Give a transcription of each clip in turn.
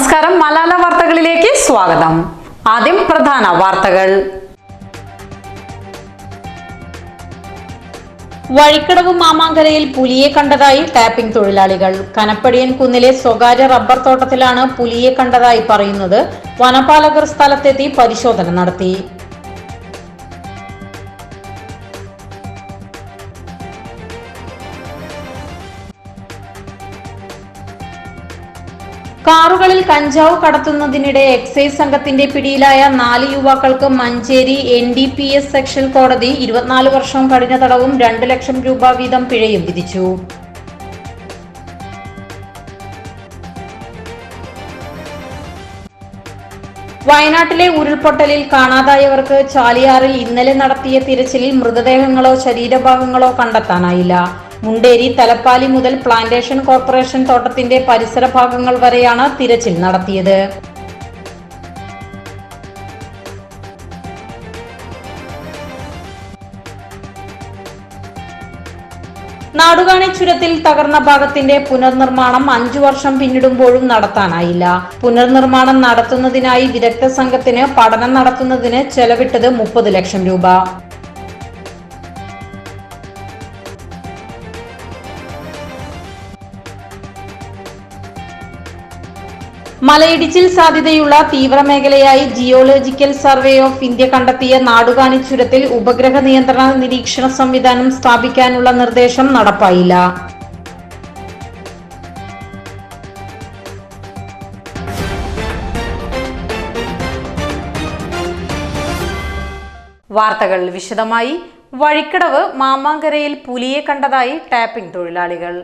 നമസ്കാരം. മലാല വാർത്തകളിലേക്ക് സ്വാഗതം. ആദ്യം പ്രധാന വാർത്തകൾ. വഴിക്കടവ് മാമാങ്കരയിൽ പുലിയെ കണ്ടതായി ടാപ്പിംഗ് തൊഴിലാളികൾ. കനപ്പടിയൻ കുന്നിലെ സ്വകാര്യ റബ്ബർ തോട്ടത്തിലാണ് പുലിയെ കണ്ടതായി പറയുന്നത്. വനപാലകർ സ്ഥലത്തെത്തി പരിശോധന നടത്തി. കാറുകളിൽ കഞ്ചാവ് കടത്തുന്നതിനിടെ എക്സൈസ് സംഘത്തിന്റെ പിടിയിലായ നാല് യുവാക്കൾക്ക് Manjeri N D P S section കോടതി ഇരുപത്തിനാല് വർഷം കഠിന തടവും രണ്ട് ലക്ഷം രൂപ വീതം പിഴയും വിധിച്ചു. വയനാട്ടിലെ ഉരുൾപൊട്ടലിൽ കാണാതായവർക്ക് ചാലിയാറിൽ ഇന്നലെ നടത്തിയ തിരച്ചിലിൽ മൃതദേഹങ്ങളോ ശരീരഭാഗങ്ങളോ കണ്ടെത്താനായില്ല. മുണ്ടേരി തലപ്പാലി മുതൽ പ്ലാന്റേഷൻ കോർപ്പറേഷൻ തോട്ടത്തിന്റെ പരിസര ഭാഗങ്ങൾ വരെയാണ് തിരച്ചിൽ നടത്തിയത്. നാടുകാണി ചുരത്തിൽ തകർന്ന ഭാഗത്തിന്റെ പുനർനിർമ്മാണം അഞ്ചു വർഷം പിന്നിടുമ്പോഴും നടത്താനായില്ല. പുനർനിർമ്മാണം നടത്തുന്നതിനായി വിദഗ്ധ സംഘത്തിന് പഠനം നടത്തുന്നതിന് ചെലവിട്ടത് മുപ്പത് ലക്ഷം രൂപ. മലയിടിച്ചിൽ സാധ്യതയുള്ള തീവ്രമേഖലയായി ജിയോളജിക്കൽ സർവേ ഓഫ് ഇന്ത്യ കണ്ടെത്തിയ നാടുകാണി ചുരത്തിൽ ഉപഗ്രഹ നിയന്ത്രണ നിരീക്ഷണ സംവിധാനം സ്ഥാപിക്കാനുള്ള നിർദ്ദേശം നടപ്പായില്ല. വാർത്തകൾ വിശദമായി. വഴിക്കടവ് മാമാങ്കരയിൽ പുലിയെ കണ്ടതായി ടാപ്പിംഗ് തൊഴിലാളികൾ.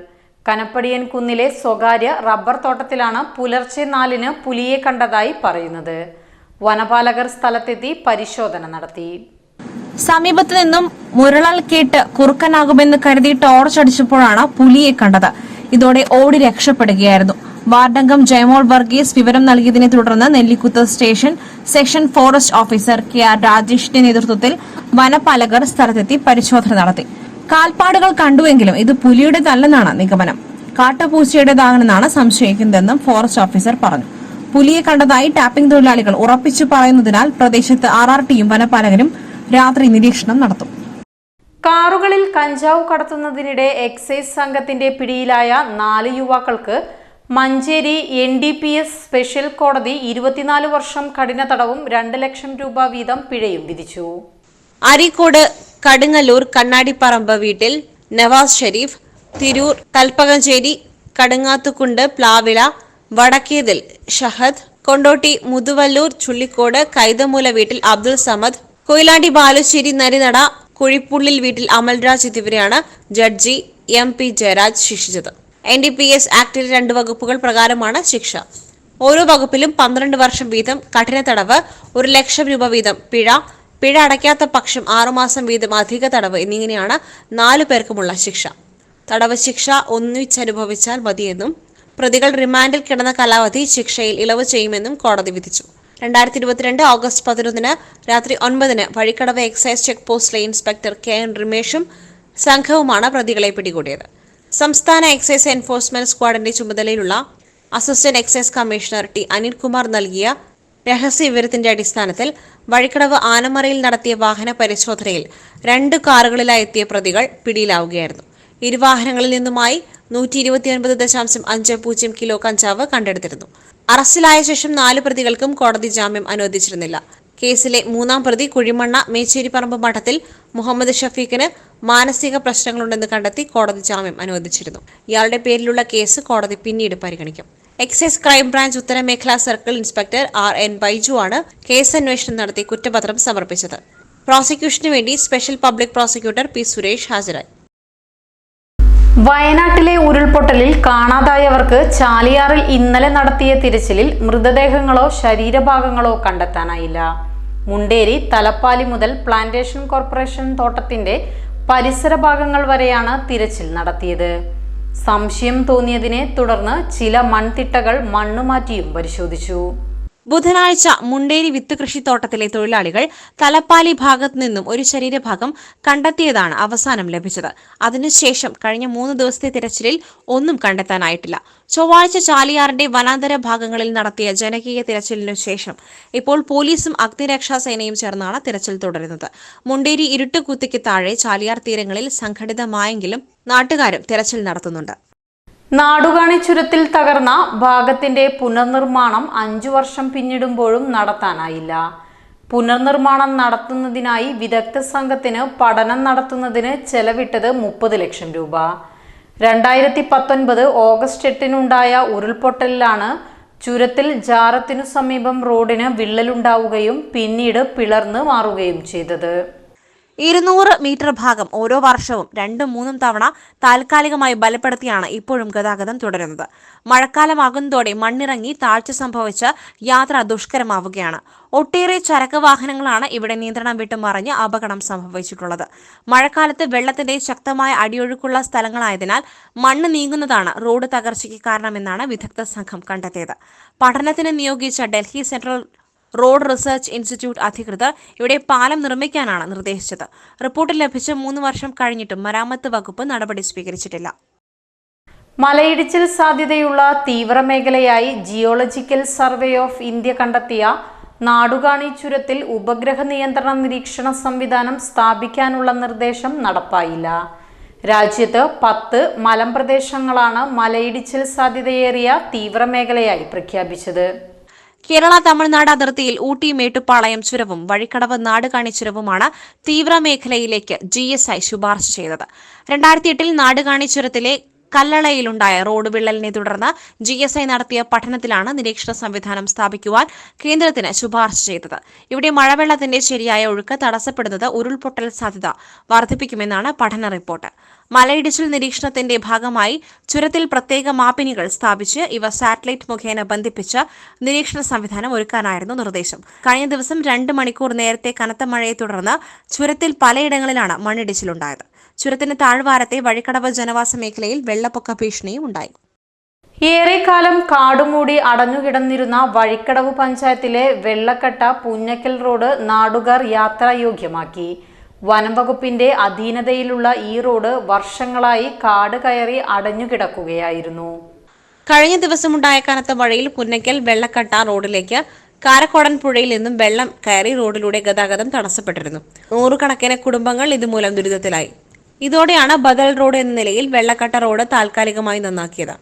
കനപ്പടിയൻ കുന്നിലെ സ്വകാര്യ റബ്ബർ തോട്ടത്തിലാണ് പുലർച്ചെ നാലിന് പുലിയെ കണ്ടതായി പറയുന്നത്. വനപാലകർ സ്ഥലത്തെത്തി പരിശോധന നടത്തി. സമീപത്തു നിന്നും മുരളൽ കേട്ട് കുറുക്കനാകുമെന്ന് കരുതി ടോർച്ച് അടിച്ചപ്പോഴാണ് പുലിയെ കണ്ടത്. ഇതോടെ ഓടി രക്ഷപ്പെടുകയായിരുന്നു. വാർഡംഗം ജയമോൾ വർഗീസ് വിവരം നൽകിയതിനെ തുടർന്ന് Nellikuthu station section forest officer K R രാജേഷിന്റെ നേതൃത്വത്തിൽ വനപാലകർ സ്ഥലത്തെത്തി പരിശോധന നടത്തി. കാൽപ്പാടുകൾ കണ്ടുവെങ്കിലും ഇത് പുലിയുടേതല്ലെന്നാണ് നിഗമനം. കാട്ടുപൂച്ചയുടേതാണെന്നാണ് സംശയിക്കുന്നതെന്നും ഫോറസ്റ്റ് ഓഫീസർ പറഞ്ഞു. പുലിയെ കണ്ടതായി ടാപ്പിംഗ് തൊഴിലാളികൾ ഉറപ്പിച്ചു പറയുന്നതിനാൽ പ്രദേശത്ത് ആർ ആർ ടിയും വനപാലകരും രാത്രി നിരീക്ഷണം നടത്തും. കാറുകളിൽ കഞ്ചാവ് കടത്തുന്നതിനിടെ എക്സൈസ് സംഘത്തിന്റെ പിടിയിലായ നാല് യുവാക്കൾക്ക് Manjeri N D P S special കോടതി ഇരുപത്തിനാല് വർഷം കഠിന തടവും രണ്ട് ലക്ഷം രൂപ വീതം പിഴയും വിധിച്ചു. അരീക്കോട് കടുങ്ങല്ലൂർ കണ്ണാടിപ്പറമ്പ് വീട്ടിൽ നവാസ് ഷെരീഫ് തിരൂർ കൽപ്പകഞ്ചേരി കടുങ്ങാത്തുകുണ്ട് പ്ലാവിള വടക്കേതിൽ ഷഹദ് കൊണ്ടോട്ടി മുതുവല്ലൂർ ചുള്ളിക്കോട് കൈതമൂല വീട്ടിൽ അബ്ദുൾ സമദ് കൊയിലാണ്ടി ബാലുശ്ശേരി നരിനട കുഴിപ്പുള്ളിൽ വീട്ടിൽ അമൽരാജ് എന്നിവരെയാണ് ജഡ്ജി എം പി ജയരാജ് ശിക്ഷിച്ചത്. എൻ ഡി പി എസ് ആക്ടിലെ രണ്ട് വകുപ്പുകൾ പ്രകാരമാണ് ശിക്ഷ. ഓരോ വകുപ്പിലും പന്ത്രണ്ട് വർഷം വീതം കഠിന തടവ് ഒരു ലക്ഷം രൂപ വീതം പിഴ പിഴ അടയ്ക്കാത്ത പക്ഷം ആറുമാസം വീതം അധിക തടവ് എന്നിങ്ങനെയാണ് നാലു പേർക്കുമുള്ള ശിക്ഷ. തടവ് ശിക്ഷ ഒന്നിച്ചനുഭവിച്ചാൽ മതിയെന്നും പ്രതികൾ റിമാൻഡിൽ കിടന്ന കാലാവധി ശിക്ഷയിൽ ഇളവ് ചെയ്യുമെന്നും കോടതി വിധിച്ചു. രണ്ടായിരത്തി ഇരുപത്തിരണ്ട് ഓഗസ്റ്റ് പതിനൊന്നിന് രാത്രി ഒൻപതിന് വഴിക്കടവ് എക്സൈസ് ചെക്ക് പോസ്റ്റിലെ ഇൻസ്പെക്ടർ കെ എൻ റിമേഷും സംഘവുമാണ് പ്രതികളെ പിടികൂടിയത്. സംസ്ഥാന എക്സൈസ് എൻഫോഴ്സ്മെന്റ് സ്ക്വാഡിന്റെ ചുമതലയിലുള്ള assistant excise commissioner T Anilkumar നൽകിയ രഹസ്യ വിവരത്തിന്റെ അടിസ്ഥാനത്തിൽ വഴിക്കടവ് ആനമറയിൽ നടത്തിയ വാഹന പരിശോധനയിൽ രണ്ട് കാറുകളിലായി എത്തിയ പ്രതികൾ പിടിയിലാവുകയായിരുന്നു. ഇരുവാഹനങ്ങളിൽ നിന്നുമായി നൂറ്റി ഇരുപത്തിയൊൻപത് ദശാംശം അഞ്ച് പൂജ്യം കിലോ കഞ്ചാവ് കണ്ടെടുത്തിരുന്നു. അറസ്റ്റിലായ ശേഷം നാല് പ്രതികൾക്കും കോടതി ജാമ്യം അനുവദിച്ചിരുന്നില്ല. കേസിലെ മൂന്നാം പ്രതി കുഴിമണ്ണ മേച്ചേരിപ്പറമ്പ് മഠത്തിൽ മുഹമ്മദ് ഷഫീഖിന് മാനസിക പ്രശ്നങ്ങളുണ്ടെന്ന് കണ്ടെത്തി കോടതി ജാമ്യം അനുവദിച്ചിരുന്നു. ഇയാളുടെ പേരിലുള്ള കേസ് കോടതി പിന്നീട് പരിഗണിക്കും. Excise crime branch ഉത്തരമേഖലാ circle inspector R N Baiju ആണ് കേസ് അന്വേഷണം നടത്തി കുറ്റപത്രം സമർപ്പിച്ചത്. പ്രോസിക്യൂഷന് വേണ്ടി special public prosecutor P Suresh ഹാജരായി. വയനാട്ടിലെ ഉരുൾപൊട്ടലിൽ കാണാതായവർക്ക് ചാലിയാറിൽ ഇന്നലെ നടത്തിയ തിരച്ചിലിൽ മൃതദേഹങ്ങളോ ശരീരഭാഗങ്ങളോ കണ്ടെത്താനായില്ല. മുണ്ടേരി തലപ്പാലി മുതൽ പ്ലാന്റേഷൻ കോർപ്പറേഷൻ തോട്ടത്തിന്റെ പരിസര ഭാഗങ്ങൾ വരെയാണ് തിരച്ചിൽ നടത്തിയത്. സംശയം തോന്നിയതിനെ തുടർന്ന് ചില മൺതിട്ടകൾ മണ്ണുമാറ്റിയും പരിശോധിച്ചു. ബുധനാഴ്ച മുണ്ടേരി വിത്ത് കൃഷിത്തോട്ടത്തിലെ തൊഴിലാളികൾ തലപ്പാലി ഭാഗത്തു നിന്നും ഒരു ശരീരഭാഗം കണ്ടെത്തിയതാണ് അവസാനം ലഭിച്ചത്. അതിനുശേഷം കഴിഞ്ഞ മൂന്ന് ദിവസത്തെ തിരച്ചിലിൽ ഒന്നും കണ്ടെത്താനായിട്ടില്ല. ചൊവ്വാഴ്ച ചാലിയാറിന്റെ വനാന്തര ഭാഗങ്ങളിൽ നടത്തിയ ജനകീയ തിരച്ചിലിനു ശേഷം ഇപ്പോൾ പോലീസും അഗ്നിരക്ഷാ സേനയും ചേർന്നാണ് തിരച്ചിൽ തുടരുന്നത്. മുണ്ടേരി ഇരുട്ടുകുത്തിക്ക് താഴെ ചാലിയാർ തീരങ്ങളിൽ സംഘടിതമായെങ്കിലും നാട്ടുകാരും തിരച്ചിൽ നടത്തുന്നുണ്ട്. നാടുകാണി ചുരത്തിൽ തകർന്ന ഭാഗത്തിന്റെ പുനർനിർമ്മാണം അഞ്ചു വർഷം പിന്നിടുമ്പോഴും നടത്താനായില്ല. പുനർനിർമ്മാണം നടത്തുന്നതിനായി വിദഗ്ധ സംഘത്തിന് പഠനം നടത്തുന്നതിന് ചെലവിട്ടത് മുപ്പത് ലക്ഷം രൂപ. രണ്ടായിരത്തി പത്തൊൻപത് ഓഗസ്റ്റ് എട്ടിനുണ്ടായ ഉരുൾപൊട്ടലിലാണ് ചുരത്തിൽ ജാറത്തിനു സമീപം റോഡിന് വിള്ളലുണ്ടാവുകയും പിന്നീട് പിളർന്ന് മാറുകയും ചെയ്തത്. ഇരുന്നൂറ് മീറ്റർ ഭാഗം ഓരോ വർഷവും രണ്ടും മൂന്നും തവണ താൽക്കാലികമായി ബലപ്പെടുത്തിയാണ് ഇപ്പോഴും ഗതാഗതം തുടരുന്നത്. മഴക്കാലമാകുന്നതോടെ മണ്ണിറങ്ങി താഴ്ച സംഭവിച്ച് യാത്ര ദുഷ്കരമാവുകയാണ്. ഒട്ടേറെ ചരക്ക് വാഹനങ്ങളാണ് ഇവിടെ നിയന്ത്രണം വിട്ടു മറിഞ്ഞ് അപകടം സംഭവിച്ചിട്ടുള്ളത്. മഴക്കാലത്ത് വെള്ളത്തിന്റെ ശക്തമായ അടിയൊഴുക്കുള്ള സ്ഥലങ്ങളായതിനാൽ മണ്ണ് നീങ്ങുന്നതാണ് റോഡ് തകർച്ചയ്ക്ക് കാരണമെന്നാണ് വിദഗ്ധ സംഘം കണ്ടെത്തിയത്. പഠനത്തിന് നിയോഗിച്ച Delhi Central Road Research Institute അധികൃതർ ഇവിടെ പാലം നിർമ്മിക്കാനാണ് നിർദ്ദേശിച്ചത്. റിപ്പോർട്ട് ലഭിച്ച് മൂന്ന് വർഷം കഴിഞ്ഞിട്ടും മരാമത്ത് വകുപ്പ് നടപടി സ്വീകരിച്ചിട്ടില്ല. മലയിടിച്ചിൽ സാധ്യതയുള്ള തീവ്രമേഖലയായി ജിയോളജിക്കൽ സർവേ ഓഫ് ഇന്ത്യ കണ്ടെത്തിയ നാടുകാണി ചുരത്തിൽ ഉപഗ്രഹ നിയന്ത്രണ നിരീക്ഷണ സംവിധാനം സ്ഥാപിക്കാനുള്ള നിർദ്ദേശം നടപ്പായില്ല. രാജ്യത്ത് പത്ത് മലമ്പ്രദേശങ്ങളാണ് മലയിടിച്ചിൽ സാധ്യതയേറിയ തീവ്രമേഖലയായി പ്രഖ്യാപിച്ചത്. കേരള തമിഴ്നാട് അതിർത്തിയിൽ ഊട്ടി മേട്ടുപാളയം ചുരവും വഴിക്കടവ് നാടുകാണി ചുരവുമാണ് തീവ്രമേഖലയിലേക്ക് ജി എസ് ഐ ശുപാർശ ചെയ്തത്. രണ്ടായിരത്തി എട്ടിൽ നാടുകാണി ചുരത്തിലെ കല്ലളയിലുണ്ടായ റോഡ് വിള്ളലിനെ തുടർന്ന് ജി എസ് ഐ നടത്തിയ പഠനത്തിലാണ് നിരീക്ഷണ സംവിധാനം സ്ഥാപിക്കുവാൻ കേന്ദ്രത്തിന് ശുപാർശ ചെയ്തത്. ഇവിടെ മഴവെള്ളത്തിന്റെ ശരിയായ ഒഴുക്ക് തടസ്സപ്പെടുന്നത് ഉരുൾപൊട്ടൽ സാധ്യത വർദ്ധിപ്പിക്കുമെന്നാണ് പഠന റിപ്പോർട്ട്. മലയിടിച്ചിൽ നിരീക്ഷണത്തിന്റെ ഭാഗമായി ചുരത്തിൽ പ്രത്യേക മാപ്പിനികൾ സ്ഥാപിച്ച് ഇവ സാറ്റലൈറ്റ് മുഖേന ബന്ധിപ്പിച്ച് നിരീക്ഷണ സംവിധാനം ഒരുക്കാനായിരുന്നു നിർദ്ദേശം. കഴിഞ്ഞ ദിവസം രണ്ട് മണിക്കൂർ നേരത്തെ കനത്ത മഴയെ തുടർന്ന് ചുരത്തിൽ പലയിടങ്ങളിലാണ് മണ്ണിടിച്ചിലുണ്ടായത്. ചുരത്തിന് താഴ്വാരത്തെ വഴിക്കടവ് ജനവാസ മേഖലയിൽ വെള്ളപ്പൊക്ക ഭീഷണിയും ഉണ്ടായി. ഏറെക്കാലം കാടുമൂടി അടഞ്ഞുകിടന്നിരുന്ന വഴിക്കടവ് പഞ്ചായത്തിലെ വെള്ളക്കട്ട പുന്നക്കൽ റോഡ് നാടുകാർ യാത്രായോഗ്യമാക്കി വനം വകുപ്പിന്റെ അധീനതയിലുള്ള ഈ റോഡ് വർഷങ്ങളായി കാട് കയറി അടഞ്ഞുകിടക്കുകയായിരുന്നു. കഴിഞ്ഞ ദിവസമുണ്ടായ കനത്ത മഴയിൽ പുന്നയ്ക്കൽ വെള്ളക്കട്ട റോഡിലേക്ക് കാരക്കോടൻ പുഴയിൽ നിന്നും വെള്ളം കയറി റോഡിലൂടെ ഗതാഗതം തടസ്സപ്പെട്ടിരുന്നു. നൂറുകണക്കിന് കുടുംബങ്ങൾ ഇതുമൂലം ദുരിതത്തിലായി. ഇതോടെയാണ് ബദൽ റോഡ് എന്ന നിലയിൽ വെള്ളക്കട്ട റോഡ് താൽക്കാലികമായി നന്നാക്കിയത്.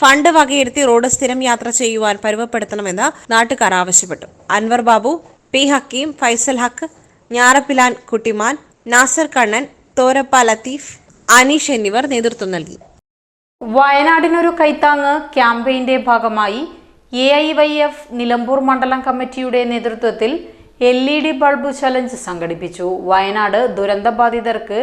ഫണ്ട് വകയിരുത്തി റോഡ് സ്ഥിരം യാത്ര ചെയ്യുവാൻ പരുവപ്പെടുത്തണമെന്ന് നാട്ടുകാർ ആവശ്യപ്പെട്ടു. അൻവർ ബാബു പി ഹക്കീം ഫൈസൽ ഹക്ക് ഞാറപ്പിലാൻ കുട്ടിമാൻ നാസർ കണ്ണൻ തോരപ്പ ലത്തീഫ് അനീഷ് എന്നിവർ നേതൃത്വം നൽകി. വയനാടിനൊരു കൈത്താങ്ങ് ക്യാമ്പയിന്റെ ഭാഗമായി A I Y F Nilambur മണ്ഡലം കമ്മിറ്റിയുടെ നേതൃത്വത്തിൽ L E D bulb challenge സംഘടിപ്പിച്ചു. വയനാട് ദുരന്തബാധിതർക്ക്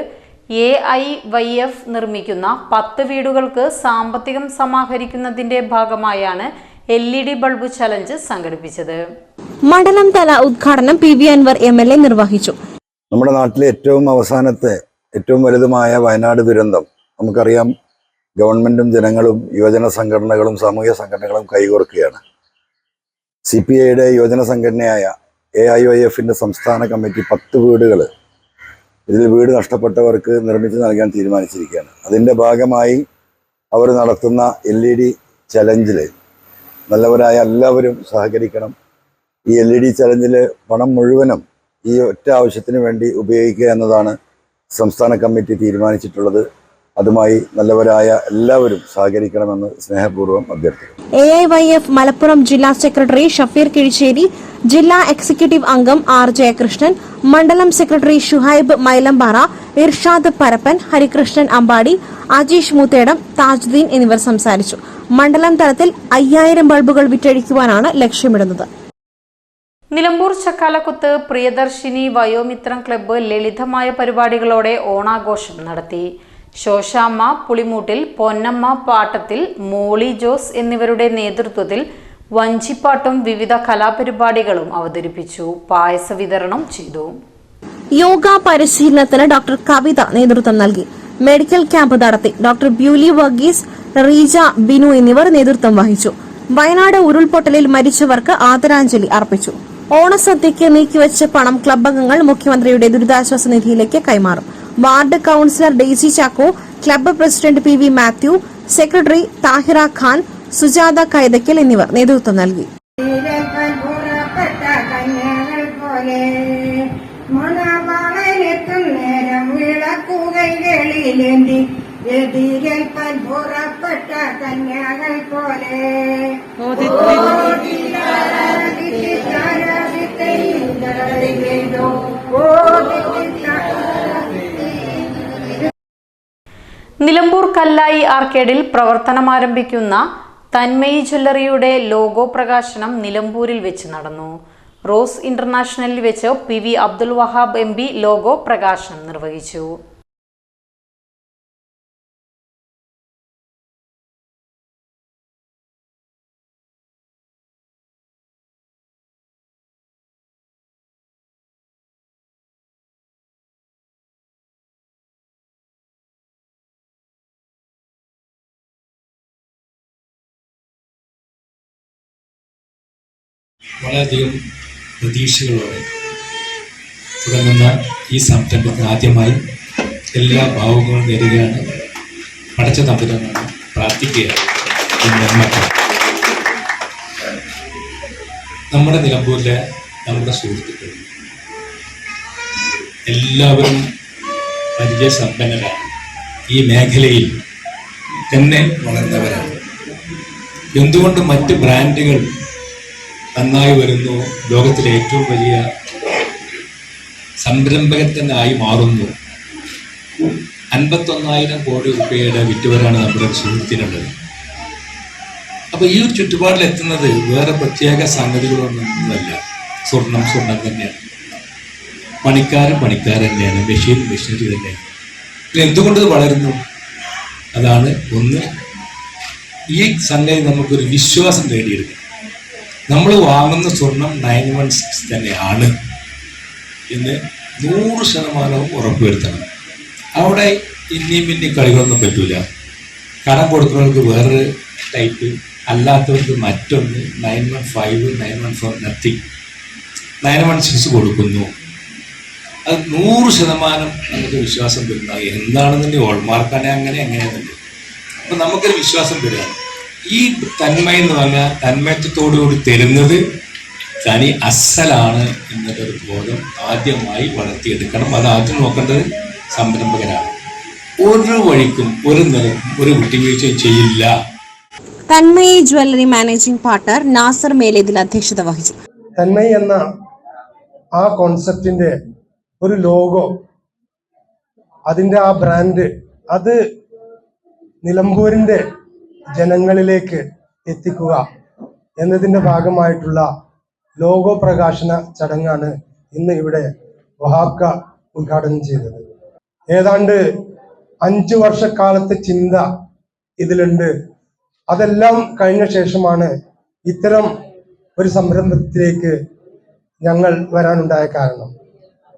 എ ഐ വൈ എഫ് നിർമ്മിക്കുന്ന പത്ത് വീടുകൾക്ക് സാമ്പത്തികം സമാഹരിക്കുന്നതിന്റെ ഭാഗമായാണ് L E D bulb challenge സംഘടിപ്പിച്ചത്. മണ്ഡലം തല ഉദ്ഘാടനം P V Anwar M L A നിർവഹിച്ചു. നമ്മുടെ നാട്ടിലെ ഏറ്റവും അവസാനത്തെ ഏറ്റവും വലുതുമായ വയനാട് ദുരന്തം നമുക്കറിയാം ഗവൺമെന്റും ജനങ്ങളും യുവജന സംഘടനകളും സാമൂഹ്യ സംഘടനകളും കൈകോർക്കുകയാണ്. സി പി ഐയുടെ യുവജന സംഘടനയായ എ ഐ വൈ എഫിന്റെ സംസ്ഥാന കമ്മിറ്റി പത്ത് വീടുകൾ ഇതിൽ വീട് നഷ്ടപ്പെട്ടവർക്ക് നിർമ്മിച്ച് നൽകാൻ തീരുമാനിച്ചിരിക്കുകയാണ്. അതിന്റെ ഭാഗമായി അവർ നടത്തുന്ന എൽ ഇ ഡി ചലഞ്ചിൽ നല്ലവരായ എല്ലാവരും സഹകരിക്കണം. ഈ എൽ ഇ ഡി ചലഞ്ചിൽ പണം മുഴുവനും ഈ ഒറ്റ ആവശ്യത്തിന് വേണ്ടി ഉപയോഗിക്കുക എന്നതാണ് സംസ്ഥാന കമ്മിറ്റി തീരുമാനിച്ചിട്ടുള്ളത്. അതുമായി നല്ലവരായ എല്ലാവരും സഹകരിക്കണമെന്ന് സ്നേഹപൂർവം അഭ്യർത്ഥിക്കുന്നു. A I Y F Malappuram ജില്ലാ സെക്രട്ടറി ഷഫീർ കിഴിശ്ശേരി ജില്ലാ എക്സിക്യൂട്ടീവ് അംഗം ആർ ജയകൃഷ്ണൻ മണ്ഡലം സെക്രട്ടറി ഷുഹൈബ് മൈലമ്പാറ ഇർഷാദ് പരപ്പൻ ഹരികൃഷ്ണൻ അമ്പാടി അജീഷ് മൂത്തേടം താജുദ്ദീൻ എന്നിവർ സംസാരിച്ചു. മണ്ഡലം തലത്തിൽ അയ്യായിരം ബൾബുകൾ വിറ്റഴിക്കുവാനാണ് ലക്ഷ്യമിടുന്നത്. നിലമ്പൂർ ചക്കാലക്കുത്ത് പ്രിയദർശിനി വയോമിത്രം ക്ലബ്ബ് ലളിതമായ പരിപാടികളോടെ ഓണാഘോഷം നടത്തി. ശോശാമ്മ പുളിമൂട്ടിൽ പൊന്നമ്മ പാട്ടത്തിൽ മോളി ജോസ് എന്നിവരുടെ നേതൃത്വത്തിൽ വഞ്ചിപ്പാട്ടും വിവിധ കലാപരിപാടികളും അവതരിപ്പിച്ചു. പായസ വിതരണം ചെയ്തു. യോഗ പരിശീലനത്തിന് ഡോക്ടർ കവിത നേതൃത്വം നൽകി. മെഡിക്കൽ ക്യാമ്പ് നടത്തി ഡോക്ടർ ബ്യൂലി വർഗീസ് റീജ ബിനു എന്നിവർ നേതൃത്വം വഹിച്ചു. വയനാട് ഉരുൾപൊട്ടലിൽ മരിച്ചവർക്ക് ആദരാഞ്ജലി അർപ്പിച്ചു. ഓണസദ്യയ്ക്ക് നീക്കിവെച്ച പണം ക്ലബ് അംഗങ്ങൾ മുഖ്യമന്ത്രിയുടെ ദുരിതാശ്വാസ നിധിയിലേക്ക് കൈമാറും. Ward councillor Daisy Chacko club president P V Mathew secretary Thahira Khan Sujatha Kaithakkal എന്നിവർ നേതൃത്വം നൽകി. തീരപ്പൻ നേരം കന്യകൾ എതിരേൽപ്പൻ പുറപ്പെട്ട കന്യകൾ പോലെ. നിലമ്പൂർ കല്ലായി ആർക്കേഡിൽ പ്രവർത്തനമാരംഭിക്കുന്ന തന്മയി ജ്വല്ലറിയുടെ ലോഗോ പ്രകാശനം നിലമ്പൂരിൽ വെച്ച് നടന്നു. റോസ് ഇന്റർനാഷണലിൽ വെച്ച് P V Abdul Wahab M P logo പ്രകാശനം നിർവഹിച്ചു. വളരെയധികം പ്രതീക്ഷകളോടെ. തുടങ്ങുന്ന ഈ സംരംഭത്തിന് ആദ്യമായി എല്ലാ ഭാവങ്ങളും നേരുകയാണ്. പടച്ച തമ്പുരാനാണ് പ്രാർത്ഥിക്കുക നന്മ നമ്മുടെ നിലമ്പൂരിലെ നമ്മുടെ സുഹൃത്തുക്കൾ. എല്ലാവരും പരിചയസമ്പന്നരാണ് ഈ മേഖലയിൽ തന്നെ വളർന്നവരാണ്. എന്തുകൊണ്ട് മറ്റ് ബ്രാൻഡുകൾ നന്നായി വരുന്നു. ലോകത്തിലെ ഏറ്റവും വലിയ സംരംഭകൻ തന്നെ ആയി മാറുന്നു. അൻപത്തൊന്നായിരം കോടി രൂപയുടെ വിറ്റുവരാണ് നമ്മുടെ സുഹൃത്തിനുള്ളത് അപ്പൊ ഈ ഒരു ചുറ്റുപാടിൽ എത്തുന്നത് വേറെ പ്രത്യേക സംഗതികളൊന്നുമല്ല. സ്വർണം സ്വർണം തന്നെയാണ്. പണിക്കാരൻ പണിക്കാരൻ തന്നെയാണ്. മെഷീൻ മെഷീനറി തന്നെയാണ്. എന്തുകൊണ്ട് വളരുന്നു? അതാണ് ഒന്ന് ഈ സംഗതി നമുക്കൊരു വിശ്വാസം നേടിയെടുക്കും നമ്മൾ വാങ്ങുന്ന സ്വർണം നയൻ വൺ സിക്സ് തന്നെയാണ്. എന്ന് നൂറ് ശതമാനവും ഉറപ്പുവരുത്തണം. അവിടെ ഇനിയും ഇന്നി കളികളൊന്നും പറ്റൂല. കടം കൊടുക്കുന്നവർക്ക് വേറൊരു ടൈപ്പ് അല്ലാത്തവർക്ക് മറ്റൊന്ന് nine one five nine one four nothing nine one six കൊടുക്കുന്നു. അത് നൂറ് ശതമാനം നമുക്ക് വിശ്വാസം വരുന്ന എന്താണെന്നുണ്ടെങ്കിൽ ഹോൾമാർക്കാണ് അങ്ങനെ അങ്ങനെയാണെന്നുണ്ട് അപ്പം നമുക്കൊരു വിശ്വാസം വരിക. ഈ തന്മ എന്ന് പറഞ്ഞാൽ തന്മയത്വത്തോടുകൂടി തരുന്നത് തനി അസലാണ് എന്നൊരു ബോധം ആദ്യമായി വളർത്തിയെടുക്കണം. അത് ആദ്യം നോക്കേണ്ടത് സംരംഭകരാണ്. ഒരു വഴിക്കും ഒരു നിറം ഒരു വിട്ടുവീഴ്ചയും ചെയ്യില്ല. Thanmayi jewellery managing partner Nasar Melethil അധ്യക്ഷത വഹിച്ചു. തന്മയി എന്ന ആ കോൺസെപ്റ്റിന്റെ ഒരു ലോഗോ അതിന്റെ ആ ബ്രാൻഡ് അത് നിലമ്പൂരിന്റെ ജനങ്ങളിലേക്ക് എത്തിക്കുക എന്നതിന്റെ ഭാഗമായിട്ടുള്ള ലോഗോ പ്രകാശന ചടങ്ങാണ് ഇന്ന് ഇവിടെ വഹാക്ക ഉദ്ഘാടനം ചെയ്തത്. ഏതാണ്ട് അഞ്ചു വർഷക്കാലത്തെ ചിന്ത ഇതിലുണ്ട്. അതെല്ലാം കഴിഞ്ഞ ശേഷമാണ് ഇത്തരം ഒരു സംരംഭത്തിലേക്ക് ഞങ്ങൾ വരാനുണ്ടായ കാരണം.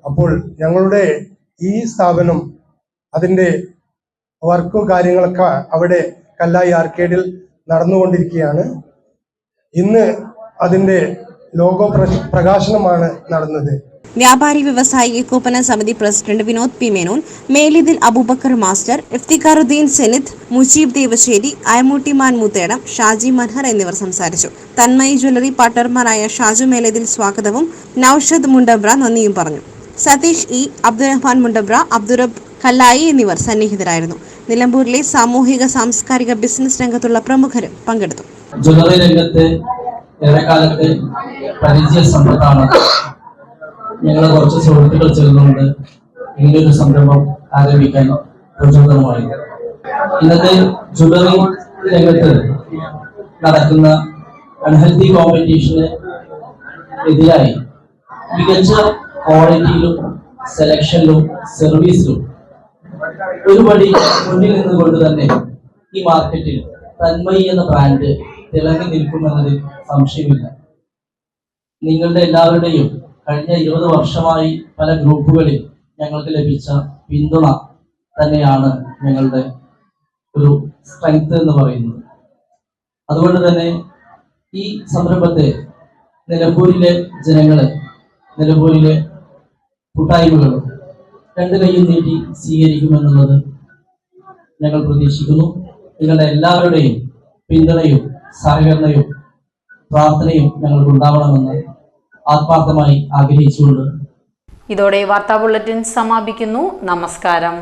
അപ്പോൾ ഞങ്ങളുടെ ഈ സ്ഥാപനം അതിന്റെ വർക്കും കാര്യങ്ങളൊക്കെ അവിടെ കല്ലായി ആർക്കേഡിൽ നടന്നുകൊണ്ടിരിക്കുകയാണ്. ഇന്ന് അതിന്റെ ലോഗോ പ്ര- പ്രകാശനമാണ് നടന്നത്. വ്യാപാരി വ്യവസായി ഏകോപന സമിതി president Vinod P Menon Melidin Abubacker master Iftikharuddin Senith Mujeeb Devassery Ayamutty മാൻ മുത്തേടം ഷാജി മൻഹർ എന്നിവർ സംസാരിച്ചു. തന്മയി ജ്വല്ലറി പാർട്ണർമാരായ ഷാജു മേലതിൽ സ്വാഗതവും നൌഷദ് മുണ്ടബ്ര നന്ദിയും പറഞ്ഞു. സതീഷ് ഇ അബ്ദുറഹ്മാൻ മുണ്ടബ്ര അബ്ദുറബ് കല്ലായി എന്നിവർ സന്നിഹിതരായിരുന്നു. നിലമ്പൂരിലെ സാമൂഹിക സാംസ്കാരിക ബിസിനസ് രംഗത്തുള്ള പ്രമുഖരും പങ്കെടുത്തു. ജ്വല്ലറി രംഗത്ത് ഏറെക്കാലത്ത് പരിചയ സമ്പത്താണ് ഞങ്ങൾ കുറച്ച് സുഹൃത്തുക്കൾ ചേർന്നുകൊണ്ട് ഇങ്ങനൊരു സംരംഭം ആരംഭിക്കാൻ പ്രചോദനമായി. ഇന്നത്തെ ജ്വല്ലറി രംഗത്ത് നടക്കുന്ന അൺഹെൽത്തി കോമ്പറ്റീഷന് എതിരായി മികച്ച ക്വാളിറ്റിയിലും സെലക്ഷനിലും സർവീസിലും ഒരുപടി മുന്നിൽ നിന്നുകൊണ്ട് തന്നെ ഈ മാർക്കറ്റിൽ തന്മയി എന്ന ബ്രാൻഡ് തിളങ്ങി നിൽക്കുമെന്നതിൽ സംശയമില്ല. നിങ്ങളുടെ എല്ലാവരുടെയും കഴിഞ്ഞ ഇരുപത് വർഷമായി പല ഗ്രൂപ്പുകളിൽ ഞങ്ങൾക്ക് ലഭിച്ച പിന്തുണ തന്നെയാണ് ഞങ്ങളുടെ ഒരു സ്ട്രെങ്ത് എന്ന് പറയുന്നത്. അതുകൊണ്ട് തന്നെ ഈ സംരംഭത്തെ നിലമ്പൂരിലെ ജനങ്ങളെ നിലമ്പൂരിലെ കൂട്ടായ്മകൾ രണ്ട് കൈയും നീട്ടി സ്വീകരിക്കുമെന്നുള്ളത് ഞങ്ങൾ പ്രതീക്ഷിക്കുന്നു. നിങ്ങളുടെ എല്ലാവരുടെയും പിന്തുണയും സഹകരണയും പ്രാർത്ഥനയും ഞങ്ങൾക്ക് ഉണ്ടാവണമെന്ന് ആത്മാർത്ഥമായി ആഗ്രഹിച്ചുകൊണ്ട് ഇതോടെ വാർത്താ ബുള്ളറ്റിൻ സമാപിക്കുന്നു. നമസ്കാരം.